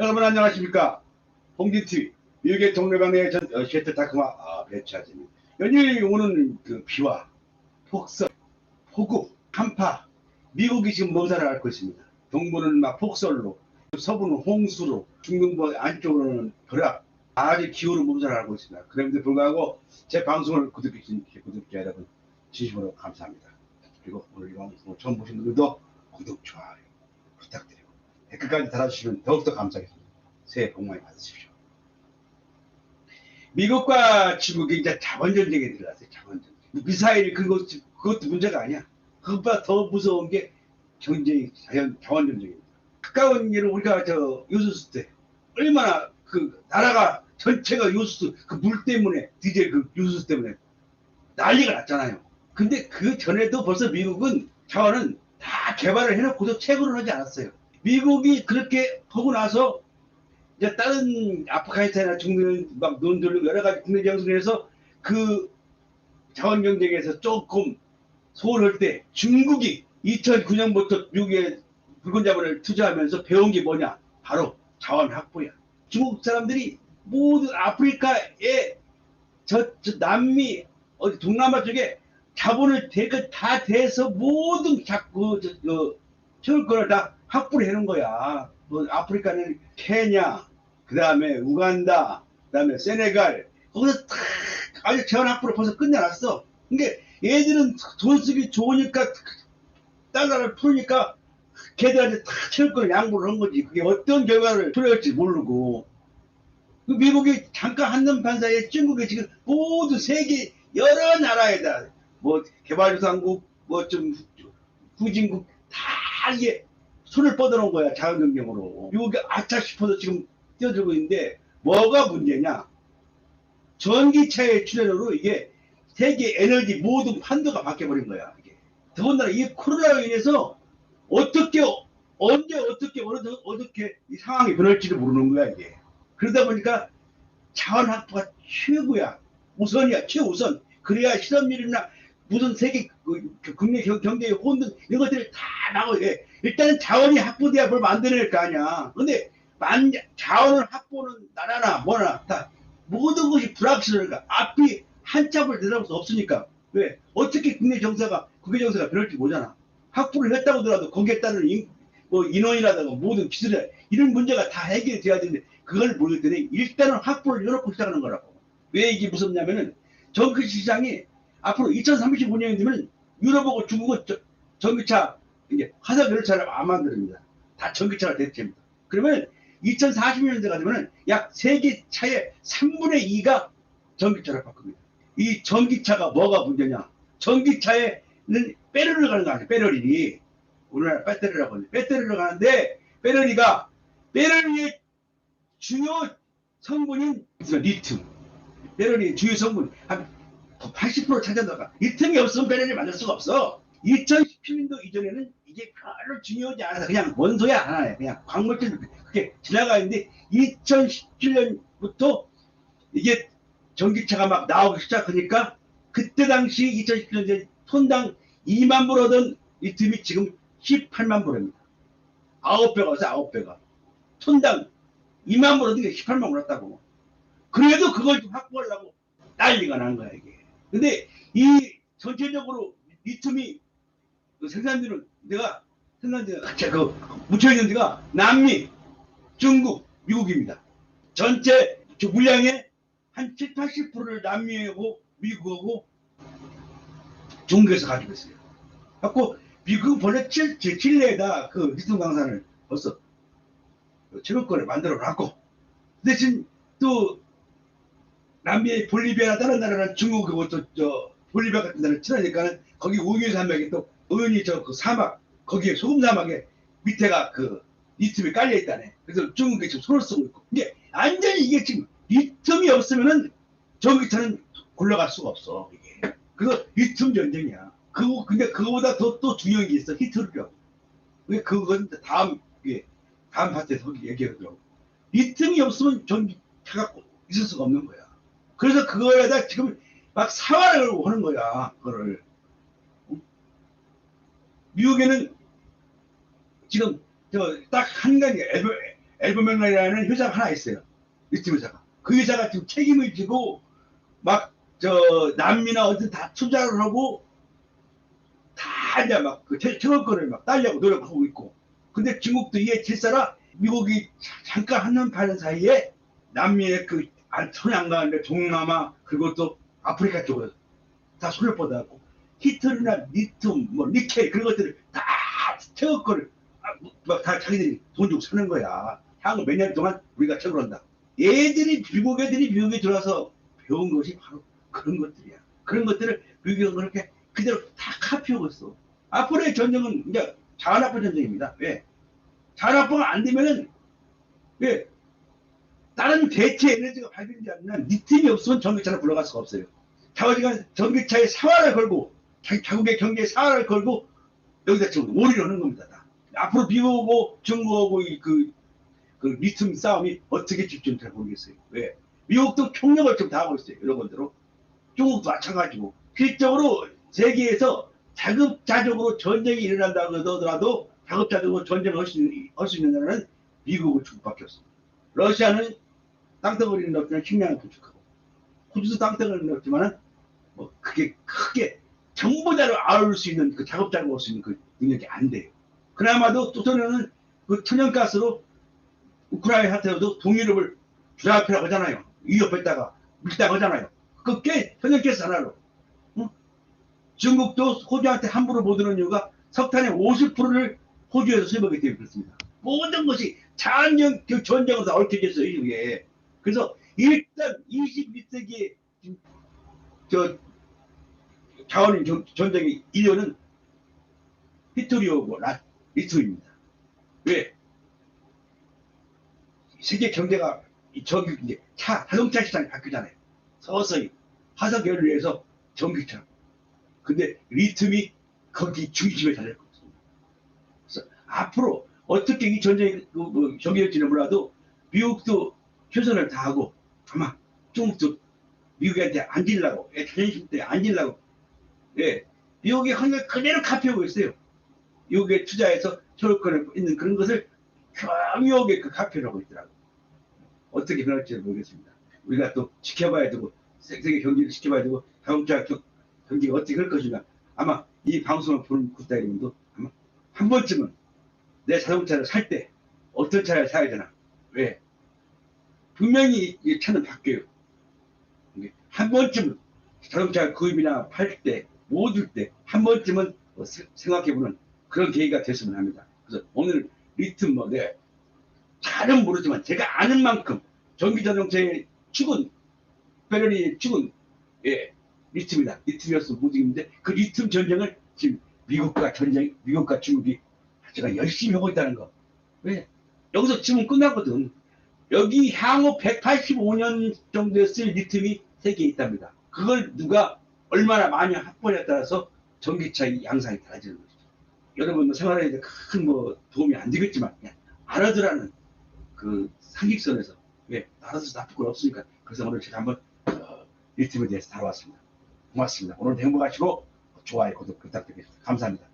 여러분 안녕하십니까? 홍진TV 미국의 동네방네 전 어, 셰트 다크마 아, 배치아입니다 연일 오는 그 비와 폭설, 폭우, 한파 미국이 지금 몸살을 앓고 있습니다. 동부는 막 폭설로 서부는 홍수로 중동부 안쪽으로는 벼락 아주 기후로 몸살을 앓고 있습니다. 그럼에도 불구하고 제 방송을 구독해 주신 구독자 여러분 진심으로 감사합니다. 그리고 오늘 이 방송을 처음 보신 분들도 구독, 좋아요 댓글까지 달아주시면 더욱더 감사하겠습니다. 새해 복 많이 받으십시오. 미국과 중국이 이제 자원전쟁에 들어갔어요. 자원전쟁. 미사일 그것, 그것도 문제가 아니야. 그것보다 더 무서운 게 경쟁, 자연, 자원전쟁입니다. 가까운 예로 우리가 저 요수수 때 얼마나 그 나라가 전체가 요수수 그 물 때문에 디젤 그 요수수 때문에 난리가 났잖아요. 근데 그 전에도 벌써 미국은 자원은 다 개발을 해놓고도 채굴을 하지 않았어요. 미국이 그렇게 하고 나서 이제 다른 아프가니스탄이나 중동 막 논들고 여러 가지 국내 정선에서 그 자원 경쟁에서 조금 소홀할 때 중국이 2009년부터 미국에 붉은 자본을 투자하면서 배운 게 뭐냐? 바로 자원 확보야. 중국 사람들이 모든 아프리카에 저, 저 남미 어디 동남아 쪽에 자본을 대거 다 대서 모든 자꾸 저, 저, 채울 거를 다 확보를 해놓은 거야. 뭐 아프리카는 케냐, 그 다음에 우간다, 그 다음에 세네갈 거기서 탁 아주 재원 확보를 벌써 끝내놨어. 근데 얘들은 돈 쓰기 좋으니까 달러를 풀으니까 걔들한테 다 거를 양보를 한 거지. 그게 어떤 결과를 초래할지 모르고. 그 미국이 잠깐 한눈 판사에 중국이 지금 모두 세계 여러 나라에다 뭐 개발유산국 뭐 좀 후진국 다 이게 손을 뻗어놓은 거야 자원 경쟁으로. 미국이 아차 싶어서 지금 뛰어들고 있는데 뭐가 문제냐? 전기차의 출현으로 이게 세계 에너지 모든 판도가 바뀌어버린 거야 이게. 더군다나 이 코로나로 인해서 어떻게 언제 어떻게 어느 어떻게 이 상황이 변할지를 모르는 거야 이게. 그러다 보니까 자원 확보가 최고야. 우선이야 최우선. 그래야 실업률이나 무슨 세계 그 국내 경제의 혼돈 이런 것들을 다 나오게 돼. 일단은 자원이 확보돼야 뭘 만들어낼 거 아니야. 근데 만 자원을 확보는 나라나 뭐나 다 모든 것이 불확실하니까 앞이 한참을 내다볼 수 없으니까 왜 어떻게 국내 정세가 국외 정세가 변할지 모르잖아. 확보를 했다고 하더라도 거기에 따른 인, 뭐 인원이라든가 모든 기술이 이런 문제가 다 해결이 돼야 되는데 그걸 모르겠더니 일단은 확보를 열어놓고 시작하는 거라고. 왜 이게 무섭냐면은 전기 시장이 앞으로 2035년이 되면 유럽하고 중국은 저, 전기차 이제 화석 열차를 안 만듭니다. 다 전기차가 대체입니다. 그러면 2040년대가 되면 약 세계 차의 3분의 2가 전기차로 바꿉니다. 이 전기차가 뭐가 문제냐? 전기차에는 배터리를 가는 거 아니에요. 배터리. 우리나라 배터리라고 하는데 배터리를 가는데 배터리가 배터리의 주요 성분인 리튬. 배터리의 주요 성분 한 80% 차지한다가 리튬이 없으면 배터리를 만들 수가 없어. 2017년도 이전에는 이게 별로 중요하지 않아서 그냥 원소야 하나에 그냥 광물질 그렇게 지나가 있는데 2017년부터 이게 전기차가 막 나오기 시작하니까 그때 당시 2017년에 톤당 2만 불 하던 리튬이 지금 18만 불입니다. 9배가 와서 9배가. 톤당 2만 불 하던 게 18만 불었다고. 그래도 그걸 좀 확보하려고 난리가 난 거야 이게. 근데 이 전체적으로 리튬이 그 생산되는 내가 생산되가 그 묻혀 있는 데가 남미, 중국, 미국입니다. 전체 물량의 한 7, 80%를 남미하고 미국하고 중국에서 가지고 있어요. 갖고 미국은 본래 칠, 칠레에다 그 리튬 강산을 벌써 채굴권을 만들어 놨고 대신 또 남미의 볼리비아나 다른 나라는 중국 그것도 저 볼리비아 같은 데는 친하니까는 거기 우유 산맥이 또 우연히 저그 사막 거기에 소금 사막에 밑에가 그 리튬이 깔려 있다네. 그래서 중국이 지금 손을 쓰고 있고 이게 완전히 이게 지금 리튬이 없으면은 전기차는 굴러갈 수가 없어 이게. 그거 리튬 전쟁이야. 그거 근데 그거보다 더 또 중요한 게 있어 히트리라고. 왜 그건 다음 예 다음 파트에서 얘기하더라고. 리튬이 없으면 전기차가 있을 수가 없는 거야. 그래서 그거에다 지금 막 사활을 하는 거야, 그거를. 미국에는 지금 저 딱 한 가지 엘버맥락이라는 회사가 하나 있어요. 리튬 회사가. 그 회사가 지금 책임을 지고 막 저 남미나 어디 다 투자를 하고 다 이제 막그 채권을 막 따려고 노력하고 있고. 근데 중국도 이에 질사라 미국이 자- 잠깐 한눈 파는 사이에 남미의 그 안- 손이 안 가는데 동남아 그리고 또 아프리카 쪽으로 다 손을 뻗어갖고 히틀이나 리튬, 뭐 니켈 그런 것들을 다 채권을 막다 자기들이 돈 주고 사는 거야. 향후 몇 년 동안 우리가 채굴한다. 얘들이 미국 애들이 미국에 들어와서 배운 것이 바로 그런 것들이야. 그런 것들을 미국은 그렇게 그대로 다 카피하고 있어. 앞으로의 전쟁은 이제 자원합부 전쟁입니다. 왜? 자원합부가 안 되면은 왜? 다른 대체 에너지가 발견되지 않는 리튬이 없으면 전기차를 불러갈 수가 없어요. 자원이가 전기차에 사활을 걸고 자- 자국의 경제에 사활을 걸고 여기다 지금 오리를 하는 겁니다. 다. 앞으로 미국하고 중국하고 이 그, 그 리튬 싸움이 어떻게 집중잘 모르겠어요. 왜? 미국도 총력을 좀 다하고 있어요. 여러 번대로. 중국도 마찬가지고. 실적으로 세계에서 자급자족으로 전쟁이 일어난다고 하더라도 자급자족으로 전쟁을 할 수 있는, 나라는 미국과 중국밖에 없습니다. 러시아는 땅덩어리는 넓지만 식량을 부족하고 호주도 땅덩어리는 넓지만은 뭐 그게 크게 정보자를 아울 수 있는 그 작업자를 할수 있는 그 능력이 안 돼요. 그나마도 또 소련은 그 천연가스로 우크라이나 사태로도 동유럽을 주라피라고 하잖아요. 위협했다가 밀다고 하잖아요. 그게 천연가스 하나로. 응? 중국도 호주한테 함부로 못 오는 이유가 석탄의 50%를 호주에서 수입하기 때문에 그렇습니다. 모든 것이 자연 그 전쟁으로 다 얽혀져 있어요, 이게. 그래서 일단 21세기에 저 자원인 전- 전쟁의 이유는 히토리오고 라, 리튬입니다. 왜? 세계 경제가 이 저기 이제 차 자동차 시장이 바뀌잖아요. 서서히 화석 연료에서 전기차. 근데 리튬이 거기 중심에 달렸거든요. 그래서 앞으로 어떻게 이 전쟁이 그, 뭐, 전개될지는 몰라도 미국도 최선을 다하고 아마 중국도 미국한테 예, 자존심 때 앉으려고 예 미국의 환경 그대로 카피하고 있어요. 미국에 투자해서 저권에 있는 그런 것을 교묘하게 그 카피를 하고 있더라고. 어떻게 변할지 모르겠습니다. 우리가 또 지켜봐야 되고 세- 세계 경기를 지켜봐야 되고 자동차 경- 경기가 어떻게 할 것인가. 아마 이 방송을 보는 국가여러분도 아마 한 번쯤은 내 자동차를 살 때 어떤 차를 사야 되나. 왜? 분명히 이 차는 바뀌어요. 한 번쯤은 자동차 구입이나 팔 때, 모을 때, 한 번쯤은 뭐 세- 생각해보는 그런 계기가 됐으면 합니다. 그래서 오늘 리튬 뭐, 네. 잘은 모르지만 제가 아는 만큼 전기 자동차의 축은, 배터리의 축은, 예, 리튬이다. 못 이기는데 그 리튬 전쟁을 지금 미국과 전쟁, 미국과 중국이 제가 열심히 하고 있다는 거. 왜? 여기서 지금 끝났거든. 여기 향후 185년 정도에 쓸 리튬이 세계에 있답니다. 그걸 누가 얼마나 많이 확보에 따라서 전기차의 양상이 달라지는 것이죠. 여러분 생활에 큰 뭐 도움이 안 되겠지만 그냥 알아두라는 그 상식선에서 왜 알아서 나쁠 건 없으니까 그래서 오늘 제가 한번 어, 리튬에 대해서 다뤄왔습니다. 고맙습니다. 오늘도 행복하시고 좋아요, 구독 부탁드리겠습니다. 감사합니다.